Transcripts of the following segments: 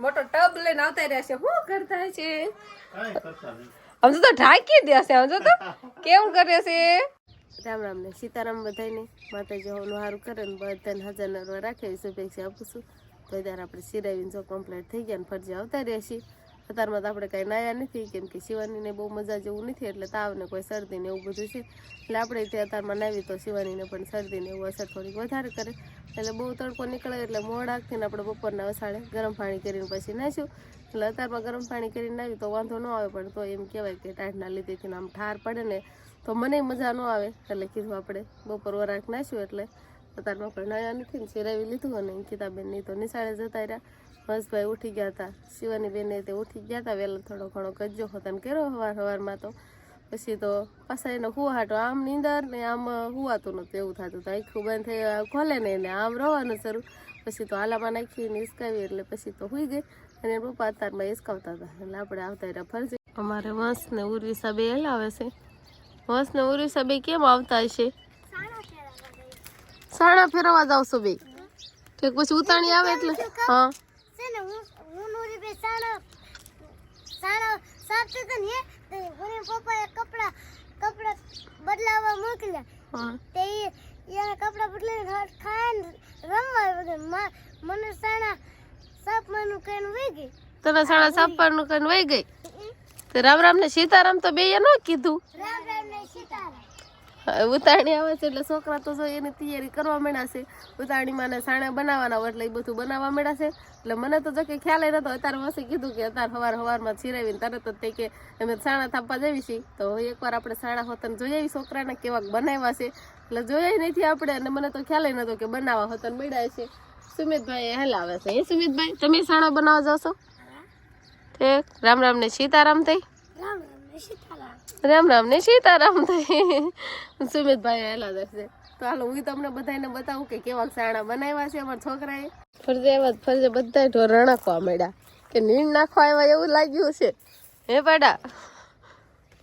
મોટો ટબ લઈને આવતા રહ્યા છે. શું કરતા છે? કાંઈ આમ તો ઢાંકી દે આમ જો તો કેવું કરે છે? રામ રામ ને સીતારામ બધાને માતાજી હોનું સારું કરે ને બધાને હજાર નરવા રાખે શુભેચ્છા આપું છું. તો ત્યારે આપણે સિરાવીને જો કમ્પ્લીટ થઈ ગયા ને ફરજી આવતા રહ્યા છીએ. અત્યારમાં તો આપણે કાંઈ નાયા નથી, કેમ કે શિવાનીને બહુ મજા જેવું નથી, એટલે તાવને કોઈ શરદી ને એવું બધું છે. એટલે આપણે તે અત્યારમાં નાવી તો શિવાનીને પણ શરદીને એવું અસર થોડીક વધારે કરે. એટલે બહુ તડકો નીકળે એટલે મોડાકથી આપણે બપોરના વસાડે ગરમ પાણી કરીને પછી નાખ્યું એટલે અત્યારમાં ગરમ પાણી કરીને નાવી તો વાંધો ન આવે, પણ તો એમ કહેવાય કે ટાઢના લીધેથી આમ ઠાર પડે ને તો મને મજા ન આવે. એટલે કીધું આપણે બપોર વરાક નાખ્યું એટલે અત્યારમાં પણ નાયા નથી ને સિરાવી લીધું અને અંકિતાબેન નહીં તો નિશાળે જતા રહ્યા. હર્ષભાઈ ઉઠી ગયા હતા. શિવાની બેને તે ઉઠી ગયા હતા. વહેલા થોડો ઘણો કજ્જો હતો ને કર્યો હવાર હવારમાં તો. પછી તો પાછા એનો હુવાટો આમ નીંદર ને આમ હુવાતું નહોતું એવું થતું હતું. આખું બંધ થઈ ખોલે ને એને આમ રવાનું શરૂ. પછી તો હાલામાં નાખીને હિસકાવી એટલે પછી તો હુઈ ગઈ. અને પપ્પા અત્યારમાં હિસકાવતા હતા. એટલે આપણે આવતા રહ્યા ફરજી. અમારે વંશ ને ઉર્વિસા બે હલાવે છે. વંશ ને ઉર્વિસા બે કેમ આવતા હશે? સાણા ફેરવા જાવ બે. ઠીક પછી ઉતાણી આવે એટલે? હા. છે ને હું હું નોરી બે સાણા સાણા સાફ થતા હે તો મને પપ્પાએ કપડા કપડા બદલાવવા મોકલ્યા. હા. તે એને કપડા બદલાવીને હાથ ખાઈને રમવા વગર મને સાણા સાફ માનું કહીને વહી ગઈ. તને સાણા સાપવાનું કઈ વહી ગઈ? તે રામ રામ ને સીતારામ તો બે ન કીધું. રામ રામ ને સીતારામ. ઉતાણી આવે છે એટલે છોકરા તો જો એની તૈયારી કરવા માંડ્યા છે. ઉતાણીમાં ને સાણા બનાવવાના એટલે એ બધું બનાવવા માંડ્યા છે. એટલે મને તો જો કે ખ્યાલ નતો. અત્યારે વસે કીધું કે અત્યારે હવાર હવારમાં છીરાવીને તરત જ તે કે અમે સાણા થાપવા જઈએ છીએ. તો એકવાર આપણે સાણા હોતન જોઈ આવી છોકરાને કેવાક બનાવ્યા છે. એટલે જોયા નથી આપણે. અને મને તો ખ્યાલ નતો કે બનાવવા હોતન મળ્યા છે. સુમિતભાઈ હલાવે છે. એ સુમિતભાઈ, તમે સાણા બનાવવા જાવ છો? ઠીક. રામ રામ ને સીતારામ થઈ? રામ રામ ને સીતારામ. રામ રામ ને સીતારામ થઈ સુમિતભાઈ હેલા દર્શે તો હાલો હું તમને બધાને બતાવું કે કેવા સાણા બનાવ્યા છે અમારા છોકરાએ. ફરજે એવા ફરજે બધા ઢોર રણકવા માંડ્યા. કે નીણ નાખવા આવ્યા એવું લાગ્યું છે. હે પાડા?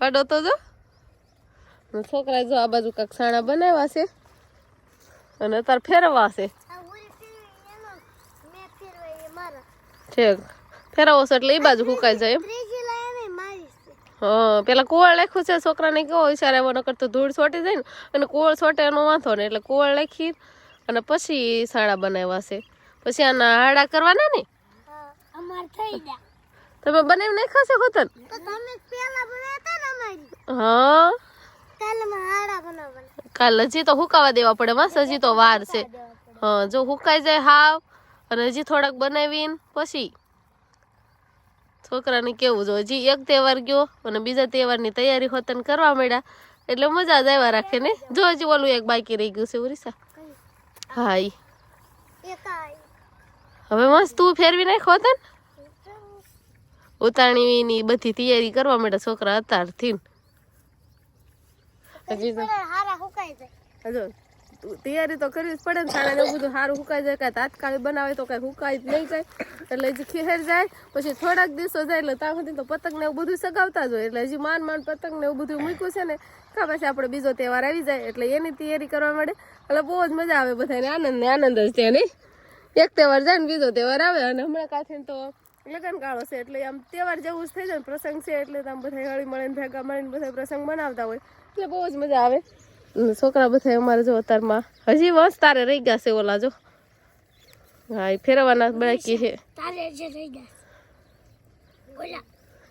પાડો તો જો. છોકરા જો આ બાજુ કાંક સાણા બનાવ્યા છે. અને અત્યારે ફેરવા છે ઠીક. ફેરવો છો એટલે એ બાજુ હુકાઈ જાય એમ ત્રીજી લાય ને મારી છે હા પેલા કુવાળ લખ્યું છે છોકરાને કેવો વિચાર એવો નકર તો ધૂળ છોટી જાય ને. અને કુવાળ છોટે એનો વાંધો ને એટલે કુવાળ લખી અને પછી સાડા બનાવ્યા છે. પછી આના હાડા કરવાના ને? અમાર થઈ તમે બનાવી નાખ્યા છે હોતન તો તમે પેલા બનાવતા ને અમારી? હા. કાલે માં હાડા બનાવવાના. કાલ હજી તો હુકાવા દેવા પડે બસ હજી તો વાર છે. હા જો હુકાઈ જાય હાવ અને હજી થોડાક બનાવીને પછી છોકરાને કેવું જો હજી એક તહેવાર ગયો અને બીજા તહેવારની તૈયારી હોતન કરવા માંડ્યા. એટલે મજા જ આવ્યા રાખે ને? જો હજી ઓલું એક બાકી રહી ગયું છે ઉરીસા. હા ઈ હવે મસ્ત તું ફેરવી નાખો હોતન? ઉતાણીની બધી તૈયારી કરવા માંડ્યા છોકરા અત્યારથી. હજી. તૈયારી તો કરવી જ પડે ને સાડા એવું બધું સારું સુકાઈ જાય, કાંઈ તાત્કાલિક બનાવે તો કાંઈ સુકાય જ નહીં જાય. એટલે હજી ખેર જાય, પછી થોડાક દિવસો જાય, એટલે ત્યાં સુધી તો પતંગ ને એવું બધું સગાવતા જ હોય. એટલે હજી માન માન પતંગ ને એવું બધું મૂક્યું છે ને કા પછી આપણે બીજો તહેવાર આવી જાય, એટલે એની તૈયારી કરવા માંડે એટલે બહુ જ મજા આવે બધાને, આનંદ ને આનંદ જ છે નહીં. એક તહેવાર જાય ને બીજો તહેવાર આવે, અને હમણાં કાંથી તો લગન ગાળો છે, એટલે આમ તહેવાર જેવું જ થઈ જાય પ્રસંગ છે, એટલે આમ બધા હળી મળીને, ભેગા મળીને બધા પ્રસંગ બનાવતા હોય. એટલે બહુ જ મજા આવે. છોકરા બધા અમારે જો અત્યારમાં હજી વંશ તારે રહી ગયા છે ઓલા જો. હા એ ફેરવવાના બાકી છે.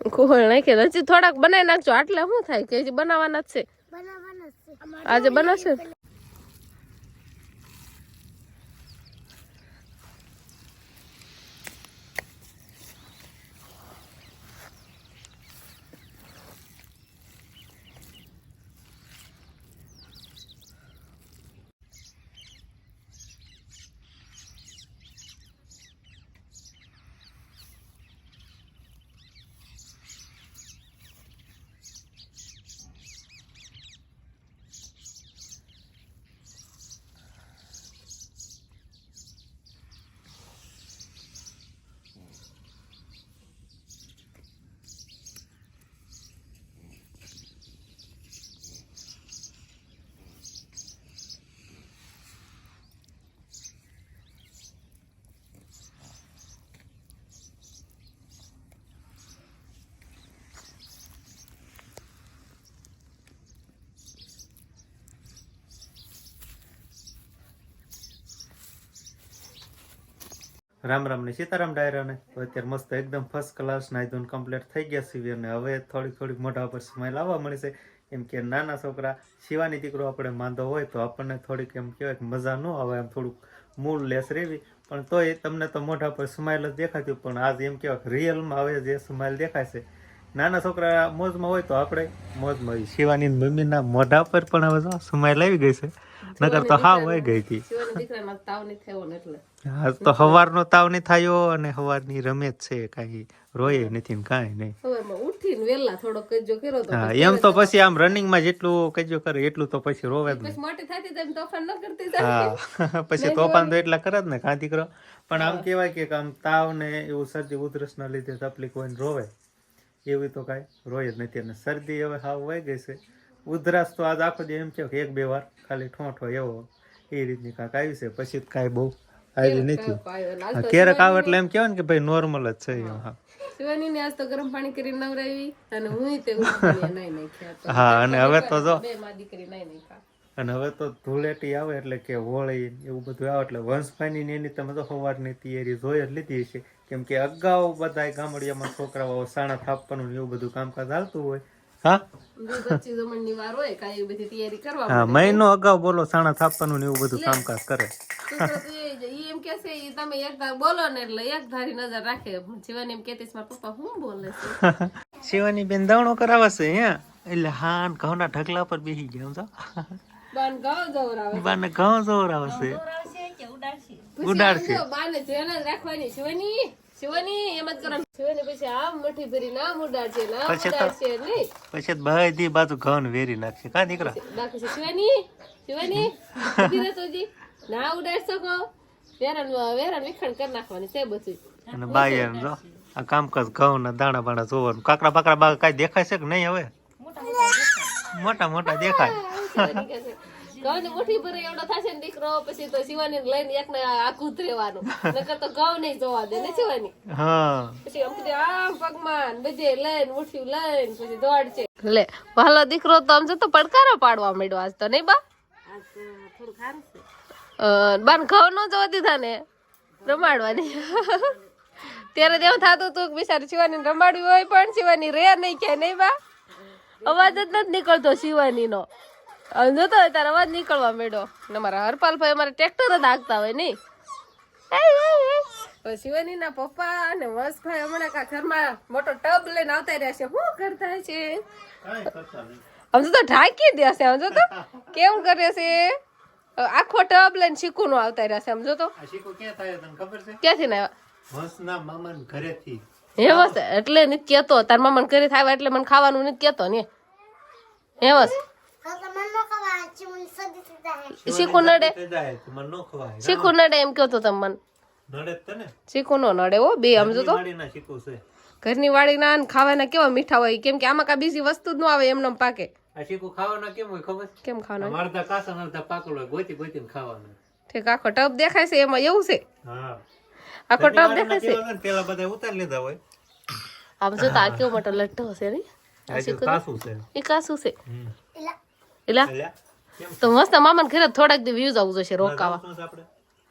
કોણ નાખે. હજી થોડાક બનાવી નાખજો. આટલે શું થાય? કે હજી બનાવવાના જ છે. બનાવવાના જ છે. આજે બનાવશે? રામ રામ ને સીતારામ ડાયરાને તો અત્યારે મસ્ત એકદમ ફર્સ્ટ ક્લાસ નાઈ ધોઈને કમ્પ્લીટ થઈ ગયા છીએ અને હવે થોડીક થોડીક મોઢા પર સ્માઈલ આવવા મળી છે. કેમ કે નાના છોકરા શિવાની દીકરો આપણે માંદો હોય તો આપણને થોડીક એમ કહેવાય કે મજા ન આવે એમ થોડુંક મૂળ લેસ રહેવી. પણ તોય તમને તો મોઢા પર સ્માઈલ જ દેખાતી પણ આજ એમ કહેવાય કે રિયલમાં હવે જે સ્માઈલ દેખાય છે. નાના છોકરા મોજમાં હોય તો આપણે મોજમાં હોય. શિવાની મમ્મીના મોઢા પર પણ હવે સ્માઈલ આવી ગઈ છે. નકર તો હા હોય ગઈ હતી. ને આજ તો હવારનો તાવ નહીં થયો અને હવારની રમે જ છે કાંઈ રોય નથી ને કાંઈ નહીં. ઉઠીને વહેલા થોડો કજો કર્યો તો હા એમ તો પછી આમ રનિંગમાં જેટલું કજો કરે એટલું તો પછી રોવે જ પછી મોટી થતી તેમ તોફાન ન કરતી હા પછી તોફાન તો એટલા કરે જ ને કાં દીકરો. પણ આમ કહેવાય કે આમ તાવ ને એવું શરદી ઉધરસના લીધે તકલીફ હોય ને રોવે એવી તો કાંઈ રોય જ નથી. અને શરદી હવે હાવ વહી ગઈ છે. ઉધરસ તો આજ આખો જે એમ છે કે એક બે વાર ખાલી ઠોઠો એવો એ રીતની કાંઈક આવી છે. પછી કાંઈ બહુ આવી નથી કેરક આવે એટલે એમ કહેવાય ને કે ભાઈ નોર્મલ જ છે એમ હા. શિવાની ને આજ તો ગરમ પાણી કરી નવરાવી અને હું તો અને હવે તો જો બે માં દીકરી નાઈ નાખ્યા. અને હવે તો ધૂળેટી આવે એટલે કે હોળી એવું બધું આવે એટલે વંશભાઈની ને એની તમે તો સવારની તૈયારી જોઈ જ લીધી છે કેમ કે અગાઉ બધા ગામડિયામાં છોકરાઓ સાણા થાપવાનું એવું બધું કામકાજ હાલતું હોય હા? હા મહિનો અગાઉ બોલો સાણા થાપવાનું ને એવું બધું કામકાજ કરે. એમ કે છે તમે એક ધાર બોલો ને એટલે એક ધારી નજર રાખે. જીવાની એમ કહેતી મારા પપ્પા શું બોલે છે? શિવાની બેન દાવણો કરાવશે હે? એટલે હાન ઘઉંના ઢગલા પર બેસી ગયા સમજો. બાન ગાવ જવરાવે બાને ઘઉં આવશે ઉડાડશે. બાને જેને રાખવાની શિવાની. શિવાની એમ જ કરવાનું શિવાની પછી આમ મુઠ્ઠી ભરી નામ ઉડાડશે નામ પછી નહીં. પછી બધી બાજુ ઘઉં વેરી નાખશે. કા દીકરા? શિવાની શિવાની ના ઉડાડશો શકો વેરાન વેરાન વિખંડ કરી નાખવાની છે બધું અને બાઈ એમ જો આ કામકાજ ઘઉં ના દાણા બાણા જોવાનું. કાકડા બાકડા બા કાઈ દેખાય છે કે નહીં હવે? મોટા મોટા દેખાય. ઘઉં ની મુઠ્ઠી ભરી એવડો થશે ને દીકરો પછી તો શિવાની લઈને એકને આખું જ રહેવાનું. નકર તો ઘઉં નહીં જોવા દે ને શિવાની? હા. પછી આમ કીધું આમ પગમાં બધે લઈને મુઠ્ઠી લઈને પછી દોડશે. લે વાલો દીકરો તો આમ તો પડકારો પાડવા માંડ્યો આજ તો નહીં બા? બાન ઘઉં નો જોવા દીધા ને રમાડવાની. ત્યારે તો એવું થતું હતું કે બિચારી શિવાની રમાડવી હોય પણ શિવાની રે નહીં કે નહીં બા? અવાજ જ નથી નીકળતો શિવાની નો જોતો તો તારો અવાજ નીકળવા મેડો ને મારા હરપાલભાઈ અમારે ટ્રેક્ટર જ હાંકતા હોય નહીં. શિવાની ના પપ્પા અને વસભાઈ હમણાં કા ઘરમાં મોટો ટબ લઈને આવતા રહ્યા છે. શું કરતા છે? કાંઈ આમ તો ઢાંકી દે આમ જો તો. કેવું કરે છે? આખો ટબ લઈને શીખું નો આવતા રહ્યા છે આમ જો તો. આ ક્યાં થાય તને ખબર છે? ક્યાંથી ના હંસના મામાના ઘરેથી. હે વસ એટલે નથી કેતો તાર મામા ઘરે થાય એટલે મને ખાવાનું નથી કેતો ને. હે વસ કાકા મન નો ખવા ચીમુન સદી સીધા હે શીખું નડે? તે તો શીખું નડે એમ કહેતો તમે મને? જ નો. નડે હો? બે આમ જો તો. શીખું ઘરની વાડીના ના ખાવાના કેવા મીઠા હોય? કેમ કે આમાં કા બીજી વસ્તુ જ ન આવે એમને એમ પાકે. શીખું કેમ હોય ખબર? કેમ ખાવાના? અડધા કાસા અડધા પાકલ હોય ગોતી ગોતીને ખાવાના. ઠીક આખો ટબ દેખાય છે એમાં એવું છે? હા. આખો ટબ દેખાય છે? કેવા હોય ને પેલા બધા ઉતારી લીધા હોય. આમ જો આ કેવો મોટો હશે આ છે. એ કાશું છે? એલા? એલા? એટલે કેમ તો મસ્ત મામાને ઘરે થોડાક દી વ્યૂઝ આવું જશે રોકાવા.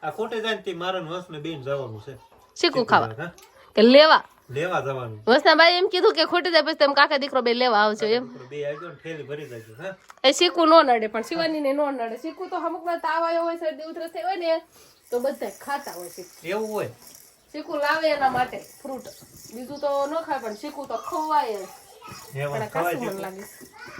આ ખોટે જાય ને તે મારા ને હંસને બેન જવાનું છે. શીખું ખાવા. કે લેવા. લેવા જવાનું. વસના બાઈ એમ કીધું કે ખોટી જાય પછી તમે કાકા દીકરો બે લેવા આવજો એમ. બે આવજો ને થેલી ભરી જાજો હા? એ શીખું નો નડે પણ શિવાની ને નો નડે. શીખું તો અમુક વાર તાવ આવ્યો હોય શરદી ઉધરસ થઈ હોય ને તો બધા ખાતા હોય શીખું એવું હોય? શીખું લાવે એના માટે ફ્રૂટ બીજું તો ન ખાય પણ શીખું તો ખવાય પણ કાશું મને લાગે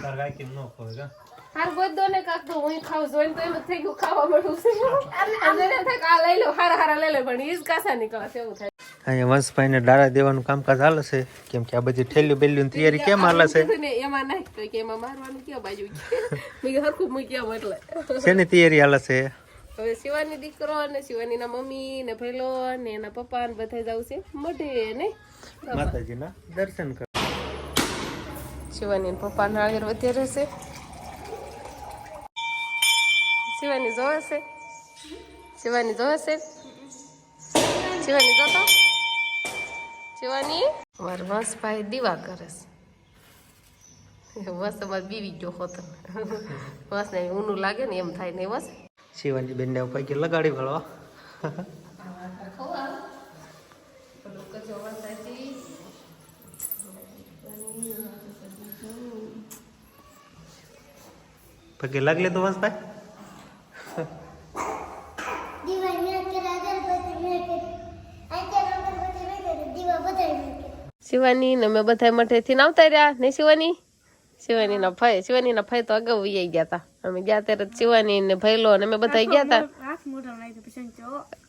તાર કાંઈ ન ખવાય હાર ગોદો ને કાક તો હું ખાવ જોઈન તો એમ જ થઈ ગયું ખાવા મળું છે. એમ થાય કે આ લઈ લો હારા હારા લઈ લો પણ ઈજ કાસા નીકળે છે એવું થાય. અહીંયા વંશભાઈને ડાળા દેવાનું કામકાજ હાલે છે. કેમ કે આ બધી ઠેલી બેલીની તૈયારી કેમ હાલે છે? એમાં નાખ તો કે એમાં મારવાનું ક્યાં બાજુ? મેં હરખું મૂક્યા એટલે. શેની તૈયારી હાલે છે? હવે શિવાની દીકરો ને શિવાની ના મમ્મી ને ભૈલો ને એના પપ્પા ને બધા જવું છે. મઢે ને? માતાજીના દર્શન કર શિવાની ને પપ્પા નાળિયેર વધારે છે. શિવાની જોવે છે શિવાની જોવે છે શિવાની જોતો શિવાની મારા વંશભાઈ દીવા કરે છે વસ અમારે બીવી ગયો હોત વસ ને ઊનું લાગે ને એમ થાય ને વસ શિવાની બેનને ઉપાય કે લગાડી ભળવા પગે લાગલે તો વંશભાઈ શિવાની ને મેં બધા મઠેથી આવતા રહ્યા ને શિવાની? શિવાની ના ભાઈ શિવાની ના ભાઈ તો અગાઉ વૈયા ગયા હતા અમે ગયા ત્યારે શિવાની ને ભૈલો અને અમે બધા ગયા હતા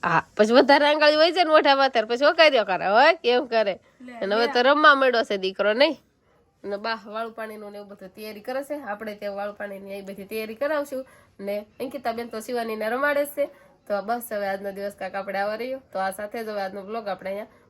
હા પછી વધારે આંગળી હોય છે ને મોઢામાં ત્યારે પછી વકાર્યો કરે? હોય કેમ કરે? અને હવે તો રમવા મળ્યો છે દીકરો નહીં અને બા વાળું પાણીનું ને એવું બધું તૈયારી કરે છે. આપણે ત્યાં વાળું પાણીની એ બધી તૈયારી કરાવશું. ને અંકિતાબેન તો શિવાનીને રમાડે જ છે. તો બસ હવે આજનો દિવસ કાંક આપણે આવા રહ્યો. તો આ સાથે જ હવે આજનો બ્લોગ આપણે અહીંયા